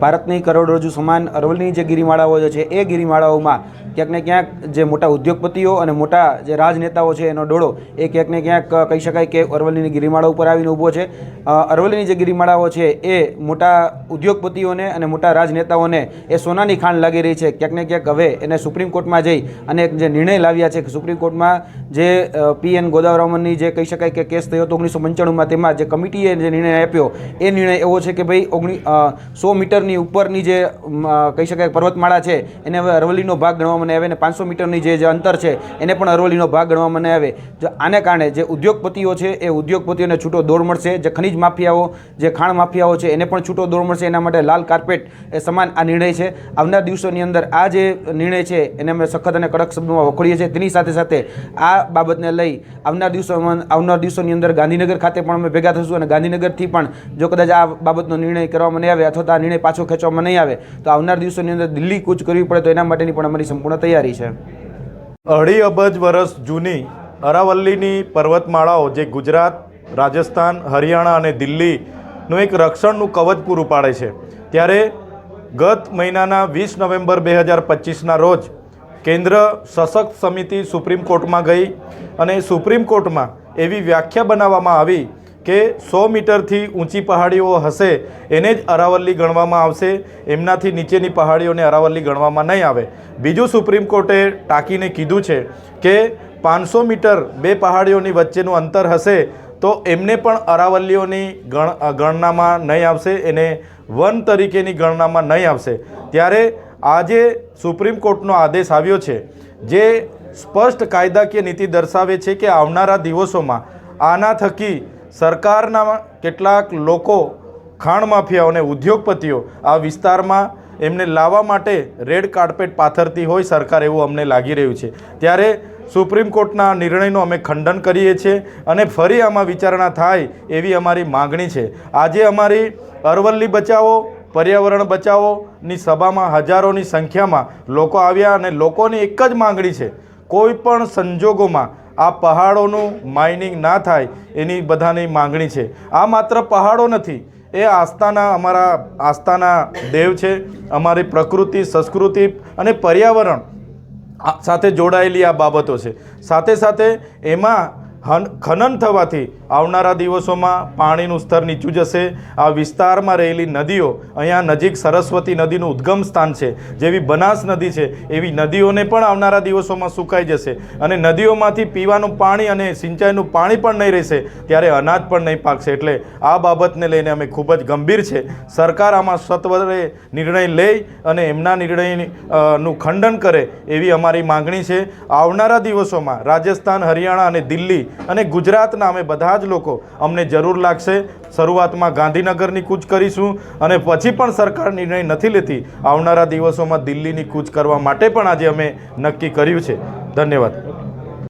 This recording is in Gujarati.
ભારતની કરોડરજ્જુ સમાન અરવલ્લીની જે ગિરિમાળાઓ છે, એ ગિરિમાળાઓમાં ક્યાંક ને ક્યાંક જે મોટા ઉદ્યોગપતિઓ અને મોટા જે રાજનેતાઓ છે, એનો ડોળો એ ક્યાંક ને ક્યાંક કહી શકાય કે અરવલ્લીની ગિરિમાળા ઉપર આવીને ઊભો છે. અરવલ્લીની જે ગિરિમાળાઓ છે, એ મોટા ઉદ્યોગપતિઓને અને મોટા રાજનેતાઓને એ સોનાની ખાણ લાગી રહી છે. ક્યાંક ને ક્યાંક હવે એને સુપ્રીમ કોર્ટમાં જઈ અને જે નિર્ણય લાવ્યા છે કે સુપ્રીમ કોર્ટમાં જે પી એન ગોદાવરામનની જે કહી શકાય કે કેસ થયો હતો ઓગણીસો પંચાણુંમાં, તેમાં જે કમિટીએ જે નિર્ણય આપ્યો, એ નિર્ણય એવો છે કે ભાઈ ઓગણી સો મીટરની ઉપરની જે કહી શકાય, પર્વતમાળા છે, એને હવે અરવલ્લીનો ભાગ ગણવામાં આવે અને પાંચસો મીટરની જે અંતર છે, એને પણ અરવલ્લીનો ભાગ ગણવામાં આવે. જો આને કારણે જે ઉદ્યોગપતિઓ છે, એ ઉદ્યોગપતિઓને છૂટો દોર મળશે. જે ખનિજ માફિયાઓ, જે ખાણ માફિયાઓ છે, એને પણ છૂટો દોર મળશે. એના માટે લાલ કાર્પેટ એ સમાન આ નિર્ણય છે. આવનાર દિવસોની અંદર આ જે નિર્ણય છે, એને અમે સખત અને કડક શબ્દોમાં વખોડીએ છીએ. તેની સાથે સાથે આ બાબતને લઈ આવનાર દિવસોમાં, આવનાર દિવસોની અંદર ગાંધીનગર ખાતે પણ અમે ભેગા થશું અને ગાંધીનગરથી પણ જો કદાચ આ બાબતનો નિર્ણય કરવામાં આવે અથવા તો આ નિર્ણય પાછો ખેંચવામાં નહીં આવે, તો આવનાર દિવસોની અંદર દિલ્હી કૂચ કરવી પડે તો એના માટેની પણ અમારી સંપૂર્ણ તૈયારી છે. અઢી અબજ વર્ષ જૂની અરાવલ્લીની પર્વતમાળાઓ, જે ગુજરાત, રાજસ્થાન, હરિયાણા અને દિલ્હીનું એક રક્ષણનું કવચ પૂરું પાડે છે. ત્યારે ગત મહિનાના વીસ નવેમ્બર બે હજાર પચીસના રોજ કેન્દ્ર સશક્ત સમિતિ સુપ્રીમ કોર્ટમાં ગઈ અને સુપ્રીમ કોર્ટમાં એવી વ્યાખ્યા બનાવવામાં આવી કે સો મીટરથી ઊંચી પહાડીઓ હશે, એને જ અરાવલ્લી ગણવામાં આવશે. એમનાથી નીચેની પહાડીઓને અરાવલ્લી ગણવામાં નહીં આવે. બીજું સુપ્રીમ કોર્ટે ટાંકીને કીધું છે કે પાંચસો મીટર બે પહાડીઓની વચ્ચેનું અંતર હશે, તો એમને પણ અરાવલ્લીઓની ગણ ગણનામાં નહીં આવશે, એને વન તરીકેની ગણનામાં નહીં આવશે. ત્યારે આજે સુપ્રીમ કોર્ટનો આદેશ આવ્યો છે, જે સ્પષ્ટ કાયદાકીય નીતિ દર્શાવે છે કે આવનારા દિવસોમાં આના થકી સરકારના કેટલાક લોકો ખાણ માફિયાઓ અને ઉદ્યોગપતિઓ આ વિસ્તારમાં એમને લાવવા માટે રેડ કાર્પેટ પાથરતી હોય સરકાર એવું અમને લાગી રહ્યું છે. ત્યારે સુપ્રીમ કોર્ટના નિર્ણયનું અમે ખંડન કરીએ છીએ અને ફરી આમાં વિચારણા થાય એવી અમારી માગણી છે. આજે અમારી અરવલ્લી બચાવો, પર્યાવરણ બચાવોની સભામાં હજારોની સંખ્યામાં લોકો આવ્યા અને લોકોની એક જ માગણી છે. કોઈ પણ સંજોગોમાં આ પહાડોનું માઇનિંગ ના થાય એની બધાની માંગણી છે. આ માત્ર પહાડો નથી, એ આસ્થાના, અમારા આસ્થાના દેવ છે, અમારી પ્રકૃતિ, સંસ્કૃતિ અને પર્યાવરણ સાથે જોડાયેલી આ બાબતો છે. સાથે સાથે એમાં હન, ખનન થવાથી આવનારા દિવસોમાં પાણીનું સ્તર નીચું જશે. આ વિસ્તારમાં રહેલી નદીઓ અહીંયા નજીક સરસ્વતી નદીનું ઉદ્ગમ સ્થાન છે, જેવી બનાસ નદી છે, એવી નદીઓને પણ આવનારા દિવસોમાં સુકાઈ જશે. અને નદીઓમાંથી પીવાનું પાણી અને સિંચાઈનું પાણી પણ નહીં રહેશે, ત્યારે અનાજ પણ નહીં પાકશે. એટલે આ બાબતને લઈને અમે ખૂબ જ ગંભીર છે. સરકાર આમાં સત્વરે નિર્ણય લે અને એમના નિર્ણયનું ખંડન કરે એવી અમારી માંગણી છે. આવનારા દિવસોમાં રાજસ્થાન, હરિયાણા અને દિલ્હી અને ગુજરાતના અમે બધા જ લોકો. અમને જરૂર લાગશે. શરૂઆતમાં ગાંધીનગરની કૂચ કરીશું અને પછી પણ સરકાર નિર્ણય નથી લેતી. આવનારા દિવસોમાં દિલ્હીની કૂચ કરવા માટે પણ આજે અમે નક્કી કર્યું છે. ધન્યવાદ.